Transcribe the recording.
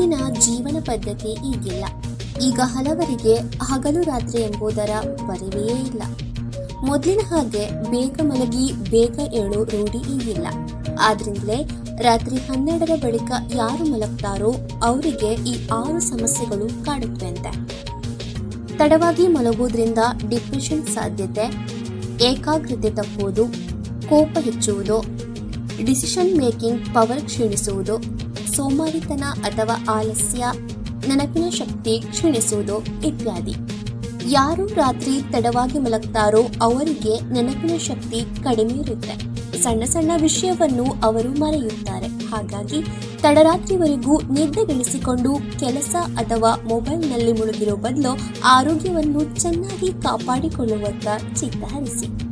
ಹಿಂದಿನ ಜೀವನ ಪದ್ಧತಿ ಈಗಿಲ್ಲ ಈಗ ಹಲವರಿಗೆ ಹಗಲು ರಾತ್ರಿ ಎಂಬುದರ ಪರಿವೆಯೇ ಇಲ್ಲ. ಮೊದಲಿನ ಹಾಗೆ ಬೇಗ ಮಲಗಿ ಬೇಗ ಏಳು ರೂಢಿ ಈಗಿಲ್ಲ ಆದ್ರಿಂದಲೇ ರಾತ್ರಿ ಹನ್ನೆರಡರ ಬಳಿಕ ಯಾರು ಮಲಗ್ತಾರೋ ಅವರಿಗೆ ಈ ಆರು ಸಮಸ್ಯೆಗಳು ಕಾಡುತ್ತವೆಂತೆ ತಡವಾಗಿ ಮಲಗುವುದರಿಂದ ಡಿಪ್ರೆಷನ್ ಸಾಧ್ಯತೆ, ಏಕಾಗ್ರತೆ ತಪ್ಪುವುದು, ಕೋಪ ಹೆಚ್ಚುವುದು, ಡಿಸಿಷನ್ ಮೇಕಿಂಗ್ ಪವರ್ ಕ್ಷೀಣಿಸುವುದು ಸೋಮಾರಿತನ ಅಥವಾ ಆಲಸ್ಯ, ನೆನಪಿನ ಶಕ್ತಿ ಕ್ಷೀಣಿಸುವುದು ಇತ್ಯಾದಿ. ಯಾರು ರಾತ್ರಿ ತಡವಾಗಿ ಮಲಗ್ತಾರೋ ಅವರಿಗೆ ನೆನಪಿನ ಶಕ್ತಿ ಕಡಿಮೆ ಇರುತ್ತೆ. ಸಣ್ಣ ಸಣ್ಣ ವಿಷಯವನ್ನು ಅವರು ಮರೆಯುತ್ತಾರೆ. ಹಾಗಾಗಿ ತಡರಾತ್ರಿವರೆಗೂ ನಿದ್ದೆಗೆಡಿಸಿಕೊಂಡು ಕೆಲಸ ಅಥವಾ ಮೊಬೈಲ್ನಲ್ಲಿ ಮುಳುಗಿರೋ ಬದಲು ಆರೋಗ್ಯವನ್ನು ಚೆನ್ನಾಗಿ ಕಾಪಾಡಿಕೊಳ್ಳುವತ್ತ ಚಿತ್ತ ಹರಿಸಿ.